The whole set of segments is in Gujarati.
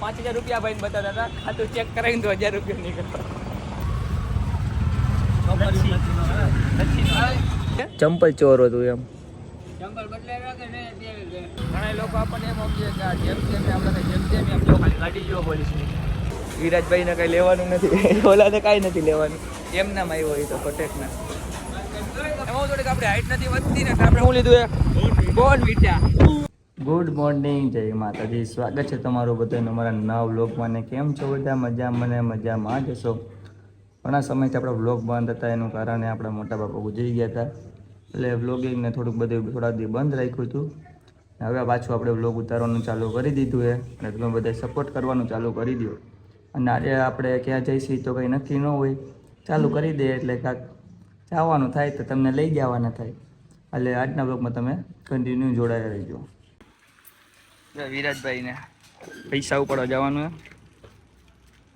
પાંચ હજાર રૂપિયા ભાઈને બતાવતા હતા. ખાતું ચેક કરાવીને તો હજાર રૂપિયા નીકળતો. ચંપલ ચોર હતું એમ. ઘણા લોકો આપણને એમ સમજે કે આ જેમ તેમ આપણે જેમ તેમ એમ જો ખાલી ગાડી જો પોલીસની વિરાજભાઈને કઈ લેવાનું નથી. ઓલાને કાંઈ નથી લેવાનું. એમનામ આવ્યો હોય તો કોટેકના એમાં થોડીક આપણે હાઈટ નથી વધતી ને આપણે શું લીધું એ બોન વીટા ગુડ મોર્નિંગ જય માતાજી. સ્વાગત છે તમારું બધાનું અમારા નવ વ્લોગમાં ને કેમ છો બધા? મજા મને મજામાં જશો ઘણા સમયથી આપણા વ્લોગ બંધ હતા, એનું કારણે આપણા મોટા બાપા ગુજરી ગયા હતા. એટલે વ્લોગિંગને થોડુંક બધું થોડા દી બંધ રાખ્યું હતું. હવે પાછું આપણે વ્લોગ ઉતારવાનું ચાલુ કરી દીધું છે. અને તમે બધા સપોર્ટ કરવાનું ચાલુ કરી દો. અને આજે આપણે ક્યાં જઈશું તો કંઈ નક્કી ન હોય. ચાલુ કરી દે એટલે કાંક જવાનું થાય તો તમને લઈ જવાના થાય. એટલે આજના બ્લોગમાં તમે કન્ટિન્યુ જોડાયા રહેજો. વિરાજભાઈને પૈસા ઉપાડવા જવાનું હે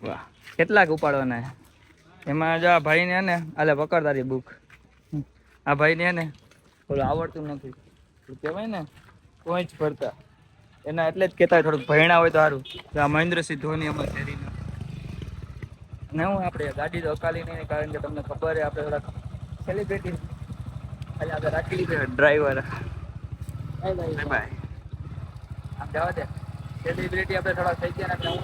વાહ કેટલાક ઉપાડવાના એમાં જો આ ભાઈને ને આલે પકડ તારી બુક આ ભાઈને ને ઓલું આવડતું નથી. કહેવાય ને કોઈ જ ભરતા એના એટલે જ કહેતા થોડુંક ભયણા હોય તો સારું. કે આ મહેન્દ્રસિંહ ધોની અમારે શેરીને ને હું આપણે ગાડી તો અકાલી નહીં કારણ કે તમને ખબર છે આપણે થોડાક સેલિબ્રિટી એટલે આપણે રાખી લીધો ડ્રાઈવર બાય બાય આમ જવા દે. સેલિબ્રિટી આપણે થોડા થઈ ગયા ને હું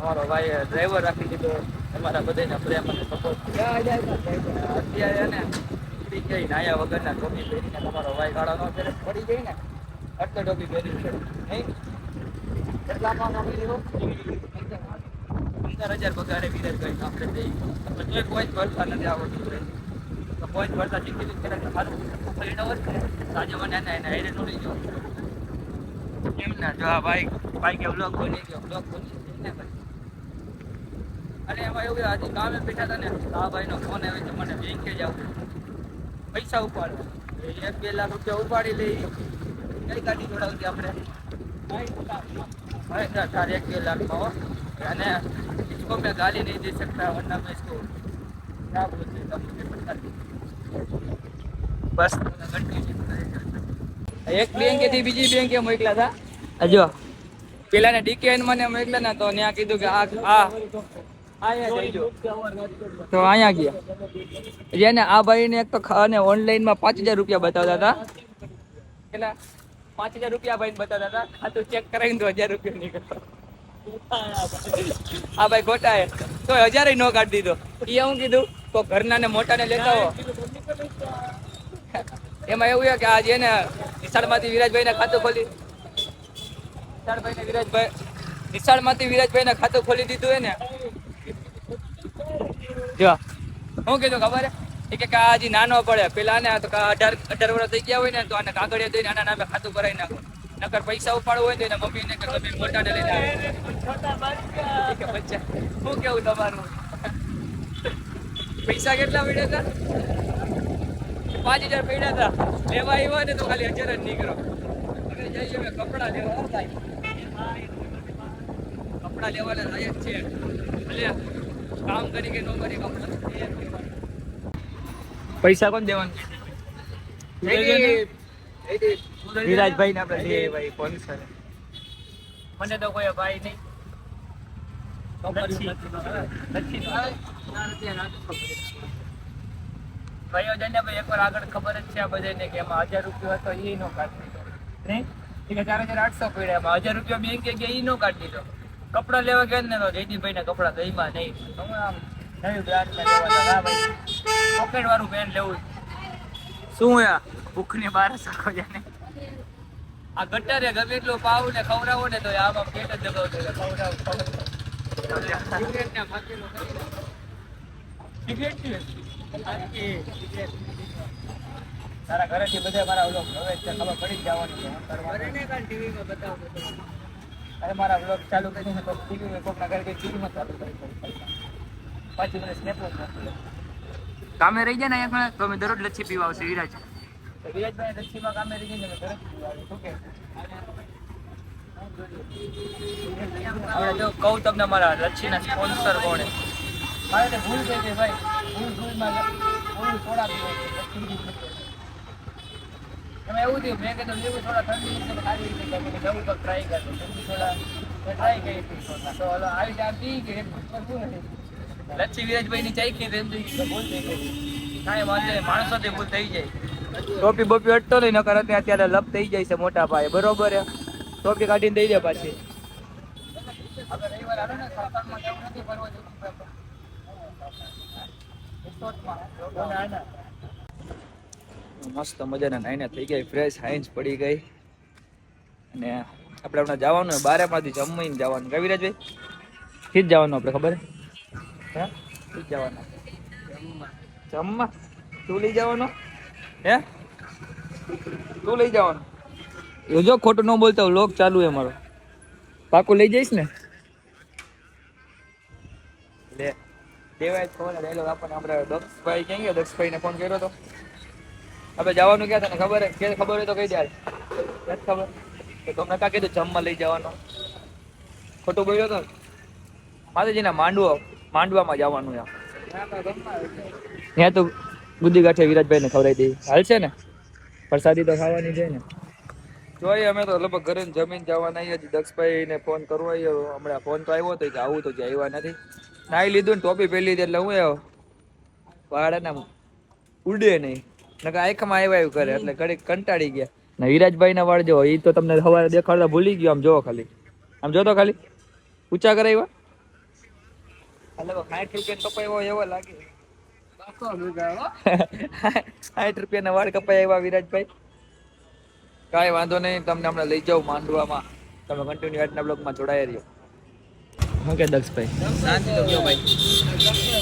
અમારો ભાઈ ડ્રાઈવર રાખી દીધો. અમારા બધાને પ્રેમ અને સપોર્ટ અત્યારે ને પડી જાય નાયા વગરના ટોપી પહેરીને તમારો ભાઈ ગાળો નો ત્યારે પડી ગઈ ને? એટલે ટોપી પહેરી છે. નહીં? કેટલામાં નોકરી લીધો? પંદર હજાર પગારે વિરાજભાઈ આપણે જઈ તોય કોઈ જ ભરતા નથી આવડતું કોઈ જ ભરતા શીખી ત્યારે સારું. પરિણામ જ છે. આજે મને એને એને હેરે નોડી ગયો. એમ ના જો આ ભાઈ ભાઈ કે બ્લોગ બની ગયો બ્લોગ બની ને ભાઈ અને એમાં એવું કે આજે ગામે બેઠા હતા ને તો આ ભાઈનો ફોન આવ્યો તો મને બેંકે જ આવું પૈસા ઉપાડવા એક બે લાખ રૂપિયા ઉપાડી લઈ કઈ ગાડી જોડાવતી આપણે भाई ना साढ़े एक लाख हो यानी इसको मैं गाली नहीं दे सकता वरना मैं इसको क्या बोलते हैं तब मुझे पता नहीं બસ એક બેંકે થી બીજી બેંકે મોકલા હતા જો. પેલા ને ડીકેન મને મોકલા ને તો ત્યાં કીધું કે આ આ તો અહીંયા ગયા. જેને આ ભાઈને એક તો અને ઓનલાઈનમાં પાંચ હજાર રૂપિયા બતાવતા હતા. પેલા પાંચ હજાર રૂપિયા ભાઈને બતાવતા હતા. ખાતું ચેક કરાવીને તો હજાર રૂપિયા નીકળતો. આ ભાઈ ખોટા હે તો હજારે નો કાઢી દીધો. એ હું કીધું તો ઘરના ને મોટા ને લેતા હો એમાં એવું છે કે આ જે ને નિશાળમાંથી વિરાજભાઈ ખાતું ખોલી નિશાળભાઈ વિરાજભાઈ નિશાળમાંથી વિરાજભાઈને ખાતું ખોલી દીધું હે ને જો, હું કીધું ખબર એ કે આજે નાનો પડે. પેલા ને તો અઢાર અઢાર વર્ષ થઈ ગયા હોય ને, તો આને કાગળિયા દઈને આના નામે ખાતું કરાવી નાખો. નકર પૈસા ઉપાડવું હોય ને એના મમ્મી ને કે તમે મોટા ને લઈને શું કેવું તમારું? પૈસા કેટલા મળ્યા હતા? પાંચ હજાર પડ્યા હતા લેવા આવ્યા ને તો ખાલી હજાર જ નીકળો હવે જઈએ હવે કપડાં લેવા કપડાં લેવાના લાયક છે એટલે કામ કરી કે ન કરી કપડાં પૈસા કોણ દેવાનું વિરાજભાઈ ને આપણે લઈએ ભાઈ સ્પોન્સર મને તો કોઈ ભાઈ નહીં ભાઈઓ જઈને ભાઈ એકવાર આગળ ખબર જ છે આ બધાને કે એમાં હજાર રૂપિયા હતો એ નો કાઢી દીધો. નહીં કે ચાર હજાર આઠસો પડ્યા એમાં હજાર રૂપિયા બેંકે ગયા એ નો કાઢી દીધો. કપડાં લેવા ગયા ને તો જયદીભાઈ ના કપડાં દહીંમાં નહીં. આમ નવી બ્રાન્ડ ના પોકેટ વાળું પેન લેવું. શું યા ભૂખની બાર સાખો જાને. આ ગટરે ગમે એટલું પાવ ને ખવડાવો ને તો આમાં પેટ જ દબાવતો ખવડાવો. સિગરેટ ને કરી. તારા ઘરેથી બધા મારા વ્લોગ હવે છે, ખબર પડી જ જવાની છે અરે મારા વ્લોગ ચાલુ કરીને તો ટીવી કોકના ઘરે ટીવીમાં ચાલુ કરી દઉં. પાછી મને સ્નેપ કામે રહી જાય ને અહીંયા તો અમે દરરોજ લચ્છી પીવા આવશે વિરાજ વિરાજભાઈ લચ્છીમાં કામે રહી જાય ને દરરોજ પીવા. શું હવે જો કહું તમને મારા લચ્છીના સ્પોન્સર કોણે મારે તો ભૂલ થઈ ગઈ ભાઈ એમાં એવું થયું મેં કીધું લીંબુ સોડા ઠંડી કીધું ટ્રાય કરતો લીંબુ ટ્રાય કરી તો આવી કે શું લચ્છી વિરાજભાઈ ની ભૂલ થઈ ગઈ. કાંઈ વાંધો માણસો થી ભૂલ થઈ જાય. ટોપી બોપી અટતો નહીં, નકર અત્યારે અત્યારે લપ થઈ જાય છે મોટા ભાઈ બરોબર ટોપી કાઢીને દઈ દે પાછી. આપણે રવિવાર આવે ને સાતારમાં જવું નથી, ફરવા જવું મસ્ત મજાના નાઈને થઈ ગઈ ફ્રેશ હાઈન્સ પડી ગઈ. અને આપણે હમણાં જવાનું બારે માંથી જમીને જવાનું. કઈ વિરાજભાઈ? ઠીક જવાનું આપણે, ખબર? હે? જવાનું જમવા? તું લઈ જવાનો? હે? તું લઈ જવાનું. એ ખોટું ન બોલતા લોક ચાલુ હે મારો. પાકું લઈ જઈશ ને? લે. દેવાય ખબર ડાયલોગ આપણને આપણે દક્ષભાઈ ક્યાં ગયો? દક્ષભાઈને ફોન કર્યો તો. આપણે જવાનું ક્યાં તને ખબર કે ખબર હોય તો કહી દે હાલ. નથી ખબર. તો તમને કાં કીધું જમવા લઈ જવાનો? ખોટું બોલ્યો તો? માતાજીના માંડવો, માંડવામાં જવાનું એમ ત્યાં તો ગુદ્દી ગાંઠે વિરાજભાઈને ખવડાવી દઈ હાલશે ને? પ્રસાદી તો ખાવાની છે ને. જોઈએ અમે તો લગભગ ઘરે ને જમીન જવાના હજી દક્ષભાઈને ફોન કરવો હમણાં ફોન તો આવ્યો હતો કે આવું તો જે આવ્યા નથી. નાઈ લીધું ને ટોપી પહેરી એટલે હું આવ્યો વાળાના ઉડે નહીં. નકર આંખમાં આવ્યા આવ્યું કરે એટલે ઘડીક કંટાળી ગયા. ને વિરાજભાઈ ના વાળ જો એ તો તમને સવારે દેખાડતા ભૂલી ગયો આમ જોવો ખાલી. આમ જોતો ખાલી. ઊંચા કરાવ્યા એટલે સાઠ રૂપિયા કપાયો એવો લાગે. સાઠ રૂપિયાના વાળ કપાય એવા વિરાજભાઈ. કાંઈ વાંધો નહીં તમને હમણાં લઈ જાઉં માંડવામાં. તમે કન્ટિન્યુ આજના બ્લોગમાં જોડાયા રહ્યો કે દક્ષભાઈ? શાંતિ તો કયો ભાઈ.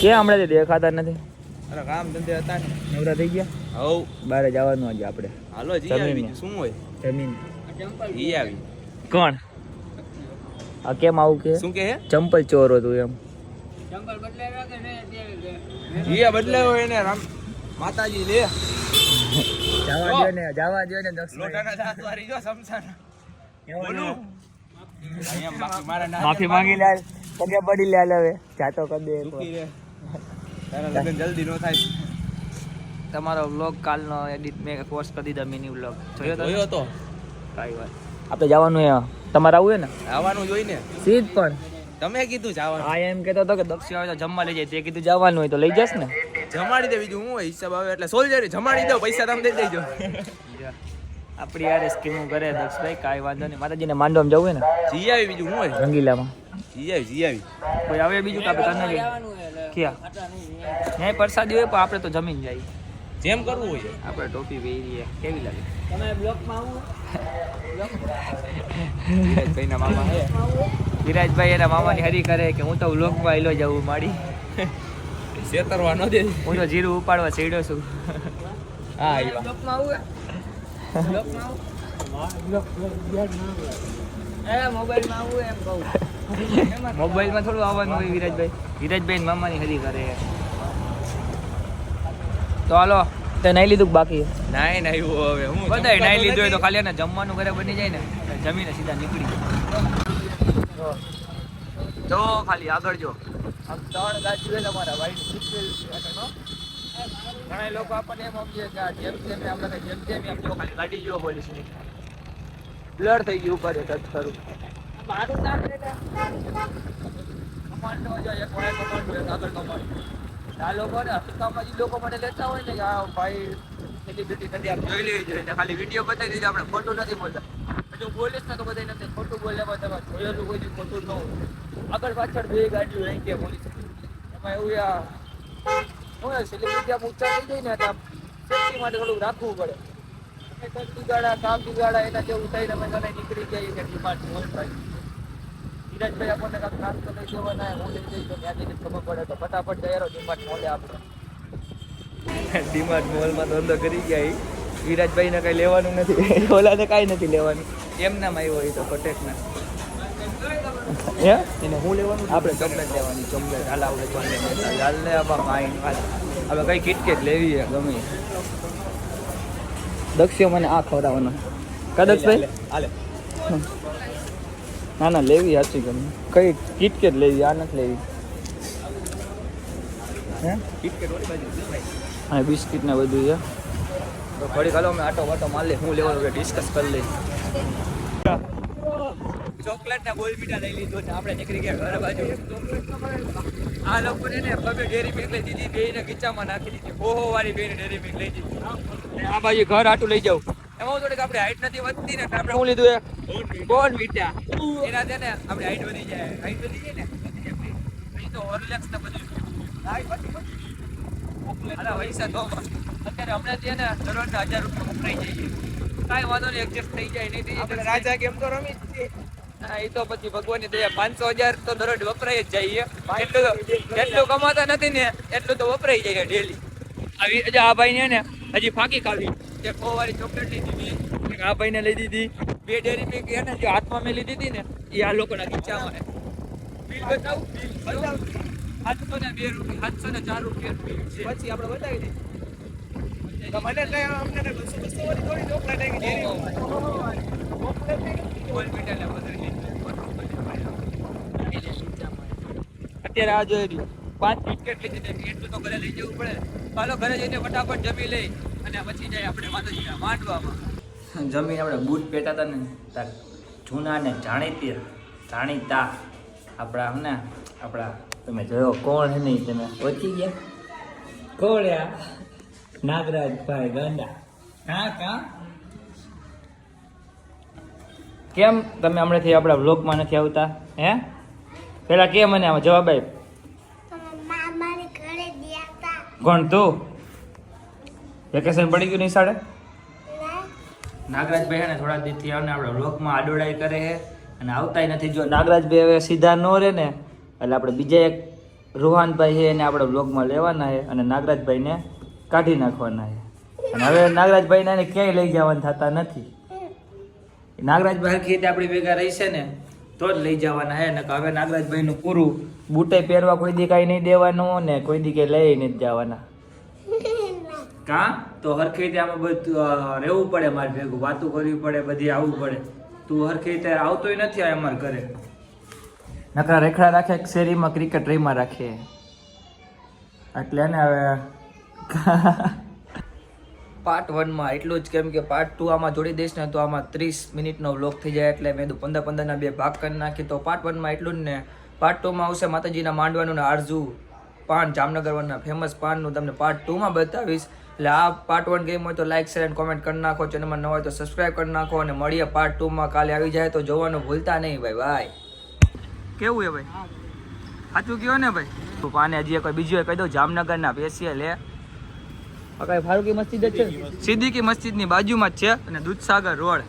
ક્યાં હમણાં દેખાતા નથી? અરે કામ ધંધે હતા ને. નવરા થઈ ગયા? હવ બારે જવાનું આજે આપણે. હાલો જી આવી. બીજું શું હોય? જમીન. ઈ આવી. કોણ? આ કેમ આવું કે? શું કે ચંપલ ચોર હતું એમ. ઈ બદલાવ્યો એને. રામ માતાજી લે. જવા દો ને જવા દો ને લોટાના દાંત વાળી જો સમસાન બોલું. અહીંયા બાકી મારા ના માફી માંગી લે પગે પડી લે હવે. જાતો કર દે એક વાર. તારા લગ્ન જલ્દી નો થાય. તમારો વ્લોગ કાલનો એડિટ મેં પોસ્ટ કરી દીધા મિની વ્લોગ જોયો તો જોયો તો. કાંઈ વાત. આપણે જવાનું હે તમારે આવું હે ને? આવવાનું જોઈને સીધ પણ. તમે કીધું જવાનું. આ એમ કહેતો હતો કે દક્ષિણ આવે તો જમવા લઈ જાય. તે કીધું જવાનું હોય તો લઈ જશ ને. જમાડી દે બીજું હું હોય હિસાબ આવે એટલે સોલ્જર જમાડી દો પૈસા તમે દઈ દેજો. આપણી યાર સ્કીમો કરે દક્ષભાઈ કાંઈ વાંધો નહીં. માતાજીને માંડવામાં જવું હોય ને? જી આવી બીજું હું હોય? રંગીલામાં. જી આવી જી આવી કોઈ આવે બીજું કાપે આપણે નહીં ક્યાં? નહીં પ્રસાદી હોય પણ આપણે તો જમીન જાય. જેમ કરવું હોય. આપણે ટોપી પહેરીએ. કેવી લાગે? વિરાજભાઈના મામા. વિરાજભાઈ એના મામાની હરી કરે કે હું તો વ્લોગમાં આવેલો જવું માડી. છેતરવા ન દે હું તો જીરું ઉપાડવા ચડ્યો છું. હા આવ્યા મોબાઈલમાં થોડું આવવાનું હોય વિરાજભાઈ. વિરાજભાઈ મામાની હરી કરે. તો હાલો. તે નાઈ લીધું કે બાકી? નાઈ નાઈ હવે. હું બધાય નાઈ લીધું હોય તો ખાલી એને જમવાનું ઘરે બની જાય ને. જમીને સીધા નીકળી જાય. તો ખાલી આગળ જો. આમ ત્રણ ગાડી હોય તમારા વાઈટ ઘણા લોકો આપણને એમ સમજે કે આ જેમ તેમ આપણે કઈ જેમ તેમ એમ. જો ખાલી ગાડી જો પોલીસની બ્લર થઈ ગયું ઉપર ટચ કરું મારું નામ કમાન્ડો જો એક વાય કમાન્ડો એક આગળ કમાન્ડો. આ લોકો ને હકીકતમાં જે લોકો મને લેતા હોય ને કે આ ભાઈ સેલિબ્રિટી નથી આમ જોઈ લેવી જોઈએ. ખાલી વીડિયો બતાવી દીધો આપણે ખોટું નથી બોલતા. જો બોલીશ ને તો બધા નથી ખોટું બોલે તમે જોયેલું કોઈ ખોટું ન હોય. આગળ પાછળ બે ગાડીઓ રહી ગયા પોલીસ. એમાં એવું આ હું સેલિબ્રિટી ઊંચા થઈ જાય ને તો સેફટી માટે થોડુંક રાખવું પડે. બિગાડા કામ બિગાડા એના જેવું થઈને અમે તને નીકળી જાય કે ડિમાન્ડ મોલ ભાઈ ધીરજભાઈ આપણને કાંઈક તો લઈ જવાના હું લઈ જઈશ, તો ત્યાં ખબર પડે, તો ફટાફટ તૈયાર ડિમાન્ડ મોલે આપણે ડીમાર્ટ મોલમાં ધંધો કરી ગયા. વિરાજભાઈને કઈ લેવાનું નથી, ઓલાને કાંઈ નથી લેવાનું. એમનામાં આવ્યો એ તો કોટેકના હે? એને હું લેવાનું? આપણે ચોકલેટ લેવાની ચોકલેટ હાલ આપણે ચોકલેટ હાલ લે આમાં હાલ. હવે કઈ કિટકેટ લેવી છે ગમે. દક્ષિયો મને આ ખવડાવવાનો. કા દક્ષભાઈ? હાલે ના ના લેવી સાચી ગમે. કઈ કિટકેટ લેવી આ નથી લેવી. હે? કિટકેટ વાળી બાજુ હા બિસ્કિટ ને બધું છે. તો ઘડી ખાલો અમે આટો વાટો માર લે હું લેવાનું ડિસ્કસ કરી લઈ ચોકલેટ ના ગોલ મીઠા લઈ લીધો છે. આપણે નીકળી ગયા ઘર બાજુ. આ લોકોને ને પગે ડેરી મિલ્ક લઈ દીધી બે ને ખીચામાં નાખી દીધી. ઓહો, વાળી બે ડેરી મિલ્ક લઈ દીધી. આ બાજુ ઘર આટું લઈ જાઉં. એમાં થોડીક આપણે હાઈટ નથી વધતી ને આપણે શું લીધું બોલ મીઠા. એના છે આપણે હાઈટ વધી જાય. હાઈટ વધી જાય ને અહીં તો ઓરલેક્સ ને બધું. અરે પૈસા તો અત્યારે હમણાં છે ને દરરોજના હજાર રૂપિયા વપરાઈ જાય કાંઈ વાંધો નહીં એડજસ્ટ થઈ જાય, નહીં રાજા કેમ તો રમી જ. એ તો પછી ભગવાનની દયા. પાંચસો હજાર તો દરરોજ વપરાય જ જાય એટલું એટલું કમાતા નથી ને એટલું તો વપરાઈ જાય ડેલી આવી આ ભાઈને ને હજી ફાંકી ખાવી એક સો વાળી ચોકલેટ લઈ દીધી. આ ભાઈને લઈ દીધી. બે ડેરી મિલ્ક એને જે હાથમાં મેં લીધી હતી ને એ આ લોકોના ખીચામાં. બિલ બતાવું? બિલ બતાવું? સાતસો ને બે રૂપિયા સાતસો ને ચાર રૂપિયા બિલ છે. પછી આપણે બતાવી દઈએ. મને એટલે અમને બસો બસો વાળી થોડી ચોકલેટ આવી ગઈ. બોલ મીટર ને બધું અત્યારે આ જોઈ રહ્યું પાંચ ટિકિટ લીધી છે. એટલું તો ઘરે લઈ જવું પડે. ચાલો ઘરે જઈને ફટાફટ જમી લઈ અને પછી જાય આપણે માતાજીના માંડવામાં. જમીન આપણે બૂટ પેટા હતા ને, તાર જૂના ને જાણીતી, જાણીતા આપણા ને, આપણા, તમે જોયો કોણ હે નહીં તમે? ઓછી ગયા? કોણ નાગરાજભાઈ ગાંડા. હા, કા? કેમ તમે હમણાંથી આપણા બ્લોગમાં નથી આવતા? હે? પેલા કે મને આમાં જવાબ આપ કોણ તું? વેકેશન પડી ગયું નિશાળે સાડે? નાગરાજભાઈ હે ને થોડા દિવસથી આવને આપણે લોકમાં આડોડાઈ કરે છે અને આવતાય નથી. જો નાગરાજભાઈ હવે સીધા ન રહે ને એટલે આપણે બીજા એક રૂહાનભાઈ છે એને આપણે બ્લોગમાં લેવાના છે અને નાગરાજભાઈને કાઢી નાખવાના છે. અને હવે નાગરાજભાઈને એને ક્યાંય લઈ જવાના થતા નથી. નાગરાજભાઈ હરખી રીતે આપણી ભેગા રહેશે ને તો જ લઈ જવાના હે ને હવે નાગરાજભાઈનું પૂરું. બૂટે પહેરવા કોઈ દી કાંઈ નહીં દેવાનું ને કોઈ દી કંઈ લઈ નથી જવાના. કા? તો હરખી રીતે આમાં બધું રહેવું પડે મારે ભેગું, વાતું કરવી પડે, બધી આવવું પડે. તું હરખી રીતે આવતોય નથી આ અમારા ઘરે. નકરા રેખડા રાખે શેરીમાં ક્રિકેટ રહીમાં રાખે. એટલે ને હવે પાર્ટ વનમાં એટલું જ કેમ કે પાર્ટ ટુ આમાં જોડી દઈશ ને તો આમાં ત્રીસ મિનિટનો વ્લોગ થઈ જાય એટલે મેં પંદર પંદરના બે ભાગ કરી નાખી તો પાર્ટ વનમાં એટલું જ ને પાર્ટ ટુમાં આવશે માતાજીના માંડવાનું ને આરજુ પાન જામનગરવાના ફેમસ પાનનું તમને પાર્ટ ટુમાં બતાવીશ. એટલે આ પાર્ટ વન ગેમ હોય તો લાઇક શેર એન્ડ કોમેન્ટ કરી નાખો. ચેનલમાં ન હોય તો સબસ્ક્રાઈબ કરી નાખો અને મળીએ પાર્ટ ટુમાં. કાલે આવી જાય તો જોવાનું ભૂલતા નહીં. ભાઈ ભાઈ કેવું હે ભાઈ? સાચું કયો ને ભાઈ? તું પાને હજી કોઈ બીજું કહી દઉં. જામનગરના પેશિયલ કઈ ફારૂકી મસ્જિદ જ છે? સિદ્દીકી મસ્જિદની બાજુમાં જ છે અને દૂધસાગર રોડ.